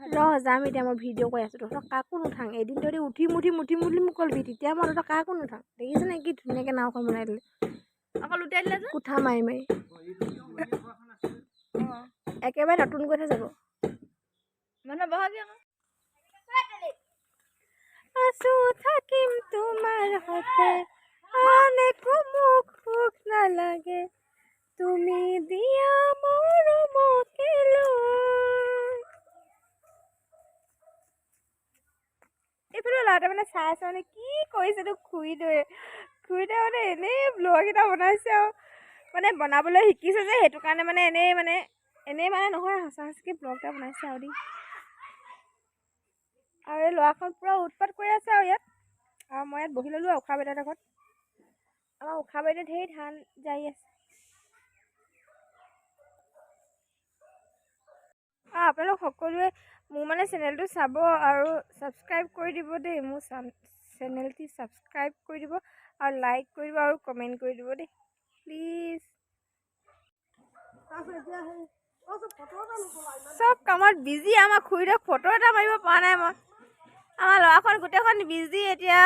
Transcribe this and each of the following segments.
উঠাই ৰ যাম এতিয়া মই ভিডিঅ' কৰি আছোঁ। তহঁতক কাকো নুঠাং। এদিন তহঁতি উঠিম উঠিম উঠিম বুলি মোক কলবি তেতিয়া মই তহঁতক কাকো নুঠাং। দেখিছ নে কি ধুনীয়াকৈ নাওখন বনাই দিলে? অকল উঠাই দিলে যে? কোঠা মাৰি মাৰি। একেবাৰে নতুন যাব। মানুহ বহাবি আকৌ। আছো থাকিম তোমাৰ সতে। আন একো ল'ৰাটোৱে মানে চাই আছে মানে কি কৰিছে তোক খুৰীটোৱে। খুৰীটোৱে মানে এনেই ব্লগ এটা বনাইছে আৰু। মানে বনাবলৈ শিকিছে যে সেইটো কাৰণে মানে এনেই মানে এনেই মানে নহয় সঁচা সঁচিকৈ ব্লগ এটা বনাইছে আৰু দেই। আৰু এই ল'ৰাখন পূৰা উৎপাত কৰি আছে আৰু ইয়াত। আৰু মই ইয়াত বহি ল'লোঁ উষা বাইদেউহঁতৰ ঘৰত। আমাৰ উষা বাইদেউ ঢেৰ ধান জাৰি আছে। আপোনালোক সকলোৱে মোৰ মানে চেনেলটো চাব আৰু ছাবস্ক্ৰাইব কৰি দিব দেই। মোৰ চেনেলটি ছাবস্ক্ৰাইব কৰি দিব আৰু লাইক কৰি দিব আৰু কমেণ্ট কৰি দিব দেই। প্লিজ। চব কামত বিজি আমাৰ খুৰীদেউক ফটো এটা মাৰিব পৰা নাই মই। আমাৰ ল'ৰাখন গোটেইখন বিজি এতিয়া।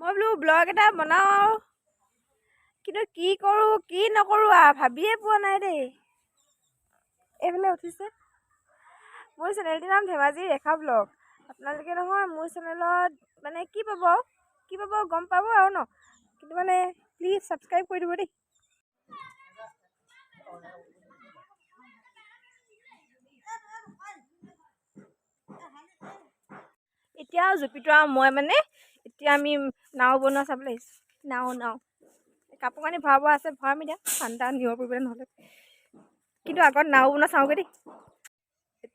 মই বোলো ব্লগ এটা বনাওঁ। আৰু কিন্তু কি কৰোঁ কি নকৰোঁ আৰু ভাবিয়ে পোৱা নাই দেই। এইফালে উঠিছে। মোৰ চেনেলটোৰ নাম ধেমাজি ৰেখা ব্লগ। আপোনালোকে নহয় মোৰ চেনেলত মানে কি পাব কি পাব গম পাব আৰু ন? কিন্তু মানে প্লিজ ছাবস্ক্ৰাইব কৰি দিব দেই। এতিয়া জুপিটো আৰু মই মানে এতিয়া আমি নাও বনোৱা চাবলৈ আহিছোঁ। নাও নাও। কাপোৰ কানি ভৰাব আছে ভৰাম এতিয়া। ঠাণ্ডা নিব পৰিবলৈ নহ'লে। কিন্তু আগত নাও বনোৱা চাওঁগৈ দেই।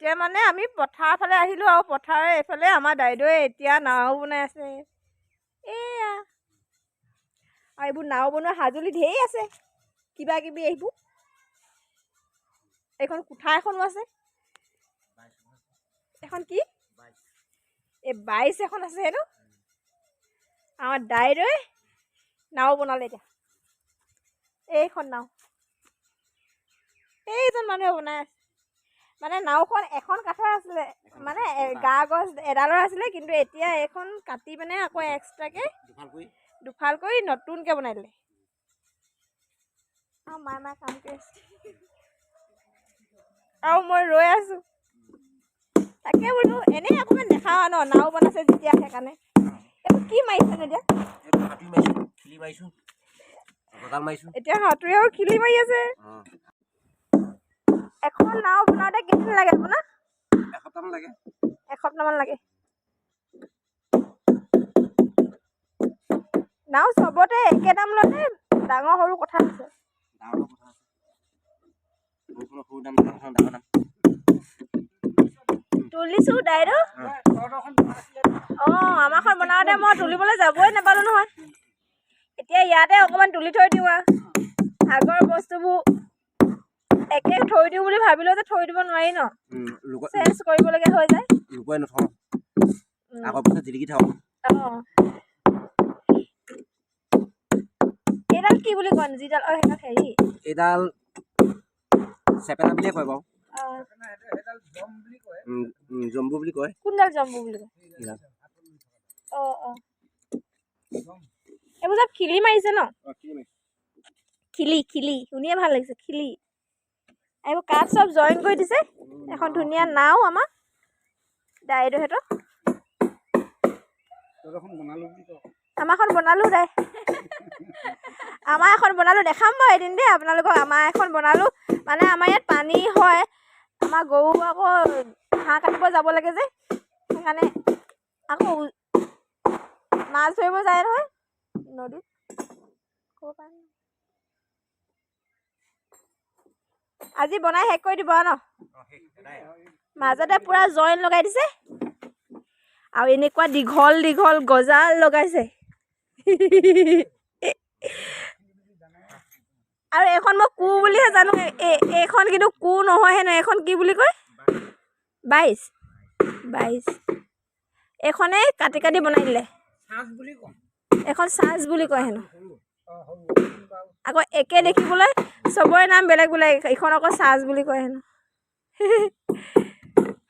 এতিয়া মানে আমি পথাৰৰ ফালে আহিলোঁ আৰু পথাৰৰ এইফালে আমাৰ দাইদেউৱে এতিয়া নাও বনাই আছে। এয়া আৰু এইবোৰ নাও বনোৱা সঁজুলি ঢেৰ আছে। কিবা কিবি এইবোৰ। এইখন কোঠা এখনো আছে। এখন কি? এই বাইছ এখন আছে সেইটো আমাৰ দাইদেউৱে নাও বনালে এতিয়া। এইখন নাও। এইজন মানুহে বনাই আছে। মানে নাওখন এখন কাঠৰ আছিলে মানে গা গছ এডালৰ আছিলে কিন্তু এতিয়া এইখন কাটি মানে আকৌ এক্সট্ৰাকৈ দুফাল কৰি নতুনকৈ বনাই দিলে আৰু মায়ে মায়ে কাম কৰি আছে। আৰু মই ৰৈ আছোঁ। তাকে বোলো এনেই অকণমান দেখাওঁ ন নাও বনাইছে যেতিয়া সেইকাৰণে। এইবোৰ কি এতিয়া? মাৰিছোঁ মাৰিছোঁ এতিয়া সাঁতুৰি আৰু খিলি মাৰি আছে। এখন নাও বনাওঁতে কেইদিন লাগে আপোনাৰ এসপ্তাহমান লাগে। এসপ্তাহমান লাগে। নাও চবতে একে দাম লয়নে ডাঙৰ সৰু কথা আছে। তুলিছোঁ দাইদেউ। অঁ আমাৰখন বনাওঁতে মই তুলিবলৈ যাবই নাপালোঁ নহয়। এতিয়া ইয়াতে অকণমান তুলি থৈ দিওঁ আৰু আগৰ বস্তুবোৰ একে থৈ দিওঁ বুলি ভাবিলেও যে থৈ দিব নোৱাৰি ন। চেঞ্জ কৰিবলগীয়া হৈ যায়। লুকুৱাই নথওঁ। আগৰ পিছত জিলিকি থাকক অঁ। এইডাল কি বুলি কয় যিডাল অঁ সেইডাল হেৰি। এইডাল চেপেনা বুলিয়ে কয় বাৰু। জম্বু বুলি কয়। কোনডাল জম্বু বুলি কয়? অঁ অঁ। এইবোৰ চব খিলি মাৰিছে ন? খিলি খিলি। শুনিয়ে ভাল লাগিছে খিলি। এইবোৰ কাঠ চব জইন কৰি দিছে। এখন ধুনীয়া নাও আমাৰ দাইদেউহঁতৰ আমাৰখন বনালোঁ দাই। আমাৰ এখন বনালোঁ দেখাম বাৰু এদিন দেই আপোনালোকক আমাৰ এখন বনালোঁ। মানে আমাৰ ইয়াত পানী হয় আমাৰ গৰু আকৌ ঘাঁহ কাটিব যাব লাগে যে সেইকাৰণে আকৌ মাছ ধৰিব যায় নহয় নদীত। ক'ব পাৰে আজি বনাই শেষ কৰি দিব ন? মাজতে পূৰা জইন লগাই দিছে। আৰু এনেকুৱা দীঘল দীঘল গজাল লগাইছে। আৰু এইখন মই কু বুলিহে জানো। এইখন কিন্তু কু নহয়। হেনো এইখন কি বুলি কয়? বাইছ। বাইছ। এইখনেই কাটি কাটি বনাই দিলে। এখন চাৰ্জ বুলি কয় হেনো। আকৌ একে দেখিবলৈ চবৰে নাম বেলেগ বেলেগ এইখন আকৌ চাৰ্জ বুলি কয় হেনো।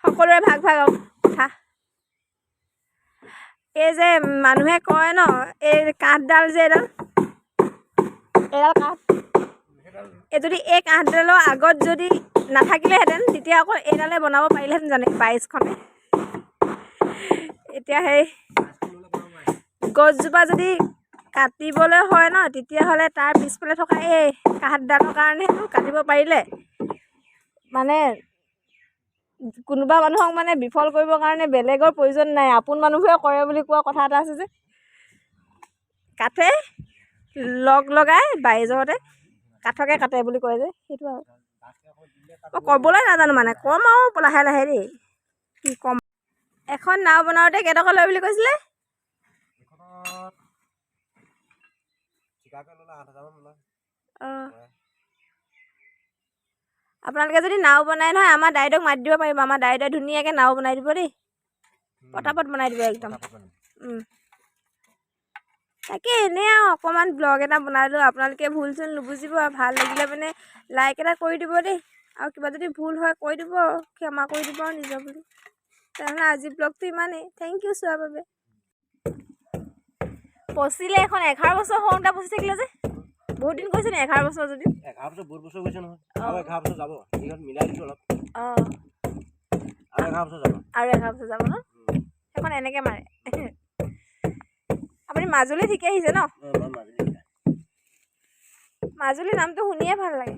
সকলোৰে ভাগ ভাগ আৰু কথা। এই যে মানুহে কয় ন এই কাঠডাল যে এডাল এডাল কাঠ। এই যদি এই কাঠডালৰ আগত যদি নাথাকিলেহেঁতেন তেতিয়া আকৌ এইডালে বনাব পাৰিলেহেঁতেন জানে বাইছখনে। এতিয়া সেই গছজোপা যদি কাটিবলৈ হয় ন তেতিয়াহ'লে তাৰ পিছফালে থকা এই কাঠডালৰ কাৰণেতো কাটিব পাৰিলে। মানে কোনোবা মানুহক মানে বিফল কৰিবৰ কাৰণে বেলেগৰ প্ৰয়োজন নাই আপোন মানুহবোৰে কৰে বুলি কোৱা কথা এটা আছে যে। কাঠে লগ লগাই বাইজতে কাঠকে কাটে বুলি কয় যে সেইটো আৰু। মই ক'বলৈ নাজানো মানে ক'ম আৰু লাহে লাহে দেই কি ক'ম। এখন নাও বনাওঁতে কেইটকা লয় বুলি কৈছিলে? আঠ হাজাৰমান অঁ। আপোনালোকে যদি নাও বনাই নহয় আমাৰ দাইদেউক মাতি দিব পাৰিব। আমাৰ দাইদেউৱে ধুনীয়াকৈ নাও বনাই দিব দেই। পটাপট বনাই দিব একদম। তাকে এনেই আৰু অকণমান ব্লগ এটা বনালোঁ। আপোনালোকে ভুল চুল নুবুজিব। আৰু ভাল লাগিলে মানে লাইক এটা কৰি দিব দেই। আৰু কিবা যদি ভুল হয় কৈ দিব। ক্ষমা কৰি দিব আৰু নিজৰ বুলি। তেনেহ'লে আজি ব্লগটো ইমানেই। থেংক ইউ চোৱাৰ বাবে। পচিলে এখন এঘাৰ বছৰ হওঁতে পচি থাকিলে যে। বহুত দিন কৈছে নি এঘাৰ বছৰ যদি এঘাৰ বছৰ বহুত বছৰ গৈছে নহয়। আৰু এঘাৰ বছৰ যাব মিলাই দিছোঁ অলপ। অঁ। আৰু এঘাৰ বছৰ যাব। আৰু এঘাৰ বছৰ যাব ন? সেইখন এনেকৈ মাৰে। আপুনি মাজুলী ঠিকে আহিছে ন? মাজুলী নামটো শুনিয়ে ভাল লাগে।